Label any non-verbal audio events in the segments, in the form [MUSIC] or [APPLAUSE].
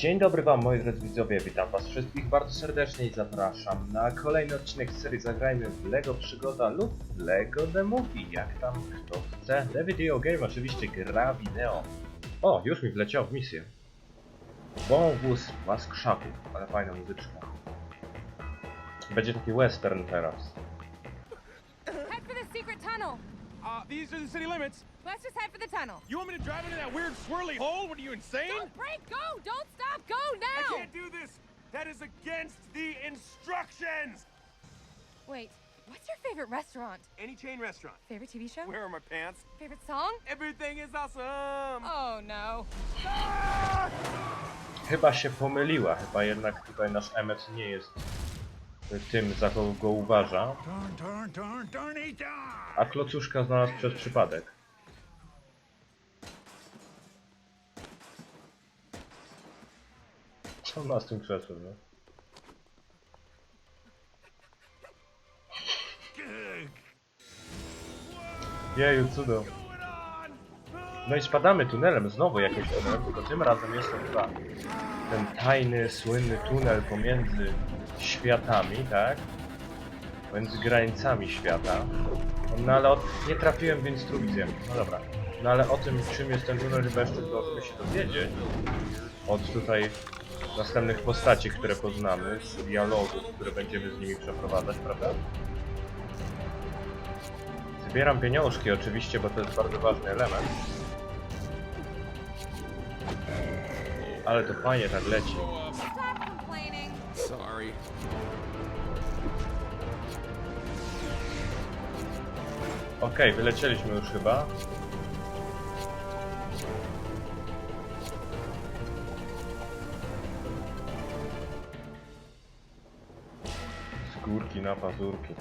Dzień dobry wam moi drodzy widzowie, witam was wszystkich bardzo serdecznie i zapraszam na kolejny odcinek serii Zagrajmy w LEGO Przygoda lub LEGO The Movie, jak tam kto chce. The Video Game oczywiście gra wideo. O, już mi wleciał w misję. Wąwóz was krzaków, ale fajna muzyczka. Będzie taki western teraz. Head for the secret tunnel. Uh, these are the city limits. Let's just head for the tunnel. You want me to drive into that weird swirly hole? What are you insane? Don't break, go! Don't stop, go now! I can't do this. That is against the instructions. Wait, what's your favorite restaurant? Any chain restaurant. Favorite TV show? Where are my pants? Favorite song? Everything is awesome. Oh no. Chyba się pomyliła, chyba jednak tutaj nasz Emmet nie jest tym, za kogo go uważa, a klocuszka znalazł przez przypadek. Co ma z tym krzesłem, no? Jeju, cudo. No i spadamy tunelem znowu jakoś tunelem, tylko tym razem jest to chyba ten tajny, słynny tunel pomiędzy światami, tak? Pomiędzy granicami świata. No ale od... nie trafiłem w instrukcję. No dobra. No ale o tym, czym jest ten tunel, chyba jeszcze zdążymy się dowiedzieć. Od tutaj następnych postaci, które poznamy, z dialogów, które będziemy z nimi przeprowadzać, prawda? Zbieram pieniążki oczywiście, bo to jest bardzo ważny element. Ale to fajnie tak leci. Sorry. Okej, wylecieliśmy już chyba. Z górki na pazurki.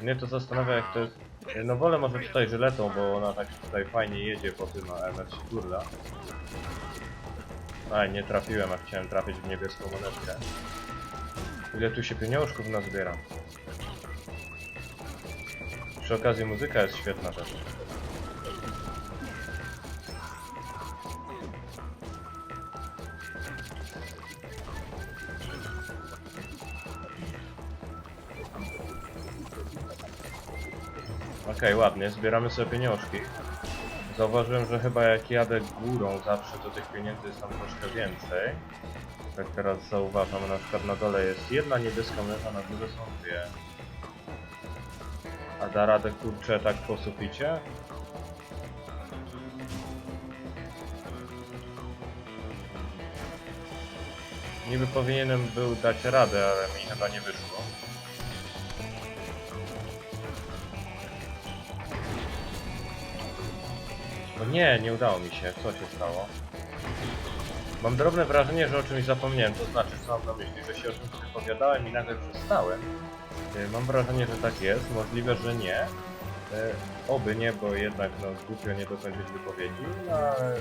Mnie to zastanawia jak to jest... No wolę może tutaj żyletą, bo ona tak tutaj fajnie jedzie po tym, a Emet się turla. Aj, nie trafiłem, a chciałem trafić w niebieską monetkę. Ile tu się pieniążków nazbiera. Przy okazji muzyka jest świetna też. Okej, ładnie, zbieramy sobie pieniążki. Zauważyłem, że chyba jak jadę górą zawsze, to tych pieniędzy jest tam troszkę więcej. Tak teraz zauważam, na przykład na dole jest jedna niebieska na górze są dwie. A da radę kurczę tak po suficie? Niby powinienem był dać radę, ale mi chyba nie wyszło. Nie, nie udało mi się. Co się stało? Mam drobne wrażenie, że o czymś zapomniałem, to znaczy co mam na myśli, że się o czymś wypowiadałem i nagle przestałem. Y, Mam wrażenie, że tak jest, możliwe, że nie. Y, Oby nie, bo jednak no głupio nie dokończyć wypowiedzi, no, ale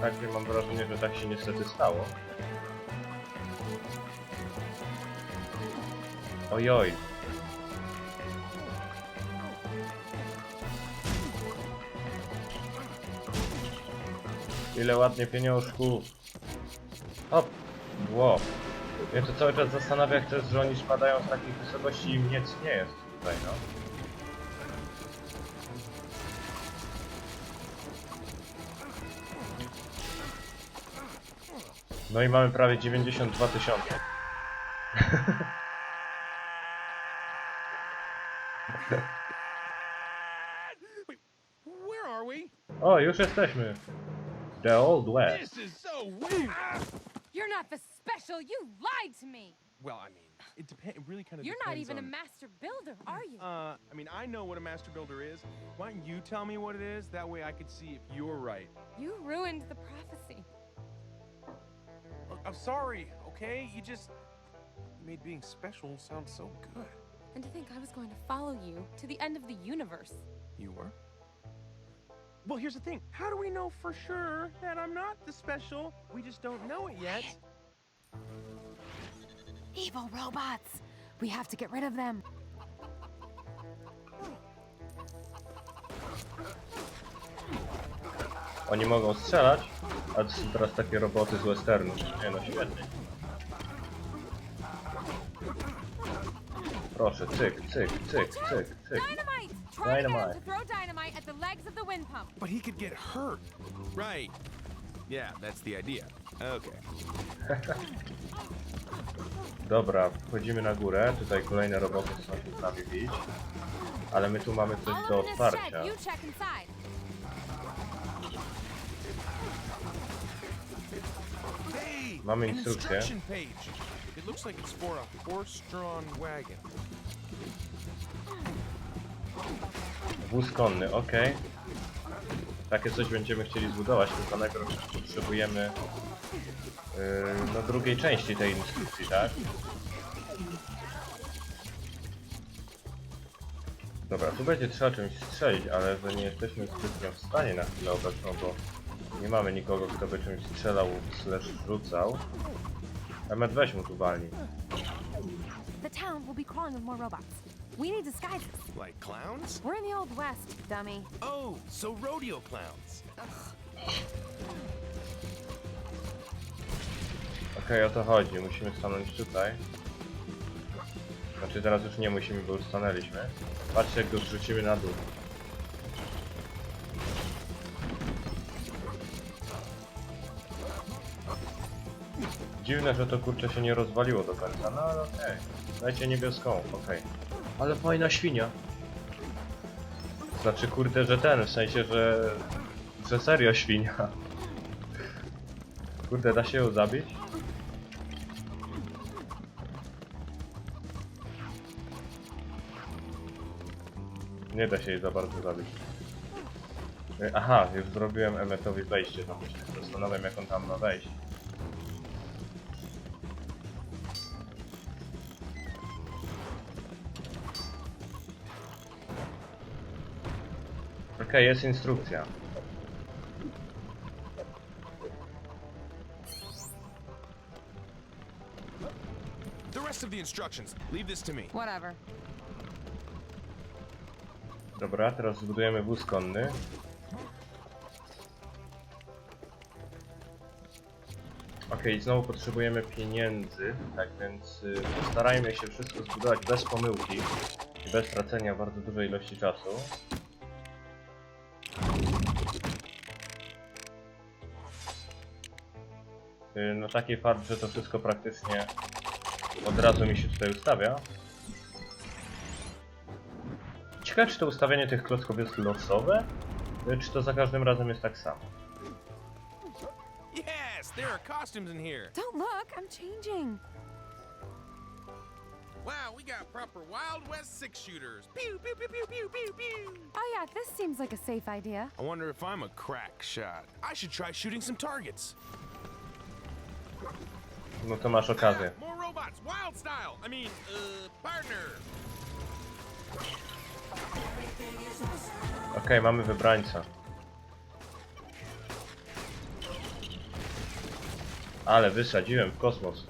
także mam wrażenie, że tak się niestety stało. Ojoj. Ile ładnie pieniążków. Hop. Wow. Mnie to cały czas zastanawia, jak to jest, że oni spadają z takich wysokości i im nic nie jest tutaj, no. No i mamy prawie 92 tysiące. O, już jesteśmy. The Old West. This is so weird. You're not the special. You lied to me. Well, I mean, it depends. It really kind of You're not depends even a master builder, are you? Uh, I mean, I know what a master builder is. Why don't you tell me what it is? That way I could see if you're right. You ruined the prophecy. Look, I'm sorry, okay? You just you made being special sound so good. And to think I was going to follow you to the end of the universe. You were? Well, here's the thing. How do we know for sure that I'm not the special? We just don't know it yet. Evil robots. We have to get rid of them. Oni mogą strzelać, a to są teraz takie roboty z westernu. Nie no, świetnie. Proszę, cyk, cyk, cyk, cyk, cyk. Dynamite! Dynamite. again to throw dynamite he could get hurt. Right. Yeah, that's the idea. Okay. [LAUGHS] Dobra, wchodzimy na górę. Tutaj kolejne roboty są tu z nami bić. Ale my tu mamy coś do otwarcia. Hey, Mamy an instrukcję. instruction page. It looks like it's for a horse-drawn wagon. Wóz konny, ok. Takie coś będziemy chcieli zbudować, tylko najpierw potrzebujemy yy, drugiej części tej instrukcji, tak? Dobra, tu będzie trzeba czymś strzelić, ale że nie jesteśmy zbytnio w stanie na chwilę obecną, bo nie mamy nikogo, kto by czymś strzelał slash rzucał. Emet weź mu tu walnij. The town will be crawling with more robots. We need disguises. Like clowns? We're in the Old West, dummy. Oh, so rodeo clowns. Okej, o to chodzi. Musimy stanąć tutaj. Znaczy teraz już nie musimy, bo już stanęliśmy. Patrzcie jak go zrzucimy na dół. Dziwne, że to kurczę się nie rozwaliło do końca, no ale okej. Dajcie niebieską, okej. Ale fajna świnia. Znaczy kurde, że ten, w sensie, że... Że serio świnia. Kurde, da się ją zabić? Nie da się jej za bardzo zabić. Aha, już zrobiłem Emmetowi wejście, to się zastanawiam jak on tam ma wejść. Okej, jest instrukcja. The rest of the instructions. Leave this to me. Whatever. Dobra, teraz zbudujemy wóz konny. Okej, znowu potrzebujemy pieniędzy, tak więc y, postarajmy się wszystko zbudować bez pomyłki i bez tracenia bardzo dużej ilości czasu. No taki fakt, że to wszystko praktycznie od razu mi się tutaj ustawia. Ciekawe, czy to ustawianie tych klocków jest losowe, y, czy to za każdym razem jest tak samo. Yes, there are costumes in here. Don't look, I'm changing. Wow, we got proper Wild West six shooters. Pew pew pew pew pew pew pew. Oh yeah, this seems like a safe idea. I wonder if I'm a crack shot. I should try shooting some targets. No to masz okazję. More robots, wild style. I mean, uh, partner. Okej, mamy wybrańca. Ale wysadziłem w kosmos.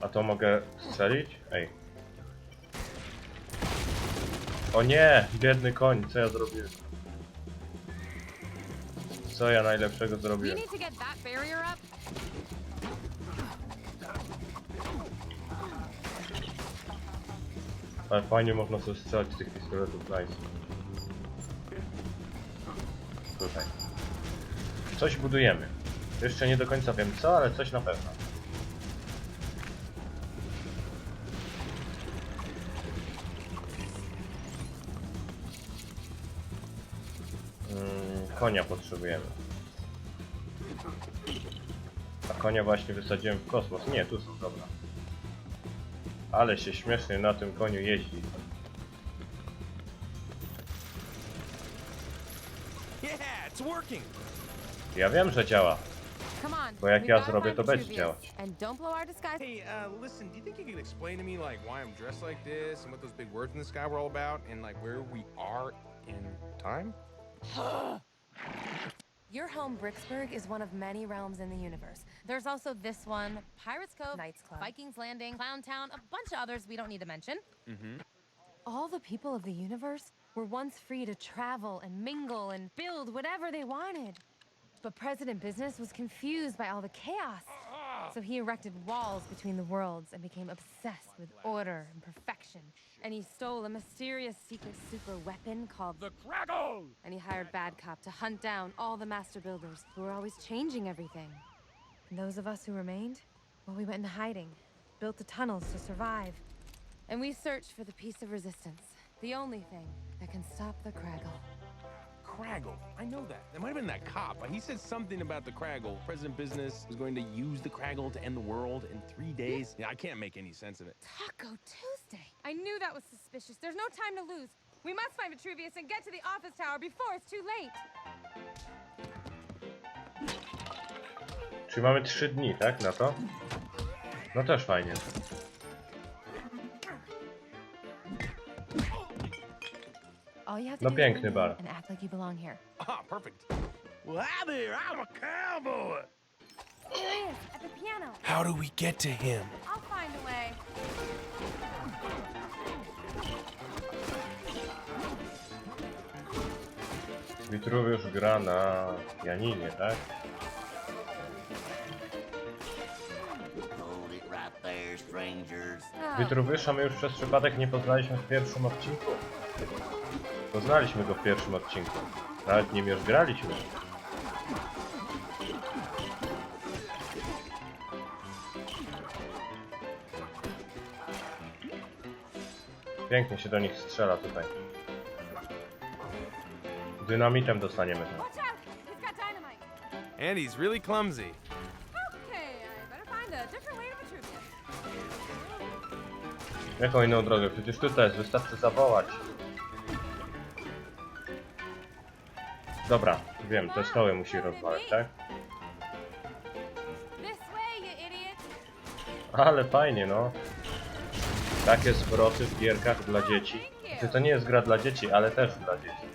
A to mogę strzelić? Ej. O nie! Biedny koń, co ja zrobiłem? Co ja najlepszego zrobiłem? need to get that barrier up. Ale fajnie można sobie strzelać z tych pistoletów, nice. Tutaj. Coś budujemy. Jeszcze nie do końca wiem co, ale coś na pewno. Konia potrzebujemy. A konia właśnie wysadziłem w kosmos. Nie, tu są, dobra. Ale się śmiesznie na tym koniu jeździ. Ja wiem, że działa. Bo jak ja zrobię, to będzie działać. Hey, uh, listen, do you think you could explain to me, like, why I'm dressed like this and what those big words in the sky were all about and, like, where we are in time? Your home, Bricksburg, is one of many realms in the universe. There's also this one, Pirates Cove, Knights Club, Vikings Landing, Clown Town, a bunch of others we don't need to mention. Mm-hmm. All the people of the universe were once free to travel and mingle and build whatever they wanted. But President Business was confused by all the chaos. So he erected walls between the worlds and became obsessed with order and perfection. And he stole a mysterious secret super weapon called The Craggle! and he hired Bad Cop to hunt down all the master builders who were always changing everything. And those of us who remained, well, we went into hiding, built the tunnels to survive. And we searched for the piece of resistance, the only thing that can stop the Craggle. Craggle. I know that. That might have been that cop. But he said something about the Craggle. President Business was going to use the Craggle to end the world in three days. Yeah, I can't make any sense of it. Taco Tuesday! I knew that was suspicious. There's no time to lose. We must find Vitruvius and get to the office tower before it's too late. Czyli mamy 3 dni, tak? Na to? No też fajnie. No piękny bar. and act like you belong here. Ah, perfect. Well, hi there, I'm a cowboy. Is, at the piano. How do we get to him? I'll find a way. Witruwiusz gra na pianinie, tak? Ah, Witruwiusza my już przez przypadek nie poznaliśmy w pierwszym odcinku. Poznaliśmy go w pierwszym odcinku. Nawet nim już graliśmy. Pięknie się do nich strzela tutaj. Dynamitem dostaniemy. watch out! He's got dynamite. And he's really clumsy. Okay, I better find a different way to Vitruvius. Jaką inną drogę? Przecież tutaj jest, wystarczy zawołać. Dobra, wiem, te stoły musi rozwalać, tak? Ale fajnie, no. Takie zwroty w gierkach dla dzieci. Czy to nie jest gra dla dzieci, ale też dla dzieci.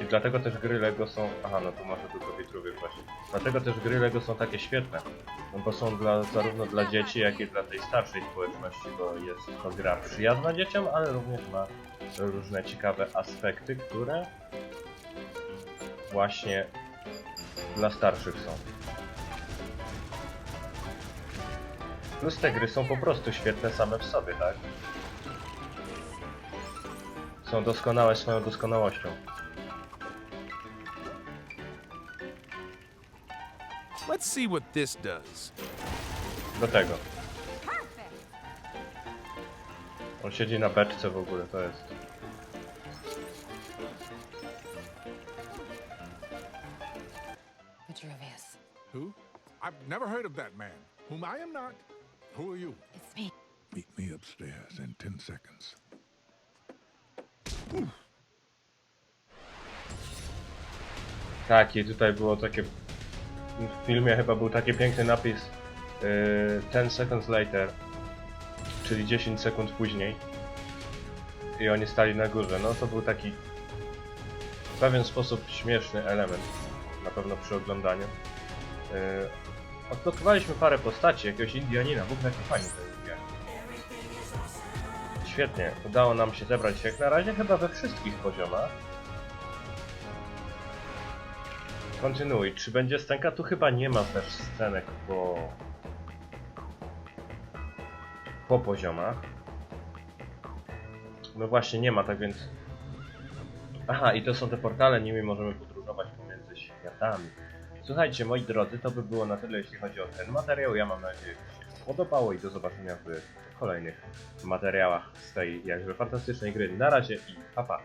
I dlatego też gry Lego są... Aha, no tu może tylko Witruwy właśnie. Dlatego też gry Lego są takie świetne. No bo są dla, zarówno dla dzieci, jak i dla tej starszej społeczności, bo jest to gra przyjazna dzieciom, ale również ma różne ciekawe aspekty, które właśnie dla starszych są. Plus te gry są po prostu świetne same w sobie, tak? Są doskonałe swoją doskonałością. Let's see what this does. Do tego. Perfect! On siedzi na beczce w ogóle, to jest. Vitruvius, Who? I've never heard of that man. Whom I am not. Who are you? it's me. Meet me upstairs in ten seconds. Tak, i tutaj było takie... W filmie chyba był taki piękny napis yy, 10 seconds later, czyli 10 sekund później. I oni stali na górze. No to był taki w pewien sposób śmieszny element, na pewno przy oglądaniu. Yy, odblokowaliśmy parę postaci, jakiegoś Indianina, w ogóle jaki fajny to jest. Świetnie, udało nam się zebrać jak na razie chyba we wszystkich poziomach. Kontynuuj. Czy będzie scenka? Tu chyba nie ma też scenek po... po poziomach. No właśnie, nie ma, tak więc... Aha, i to są te portale, nimi możemy podróżować pomiędzy światami. Słuchajcie, moi drodzy, to by było na tyle, jeśli chodzi o ten materiał. Ja mam nadzieję, że się podobało i do zobaczenia w kolejnych materiałach z tej jakże fantastycznej gry. Na razie i pa pa!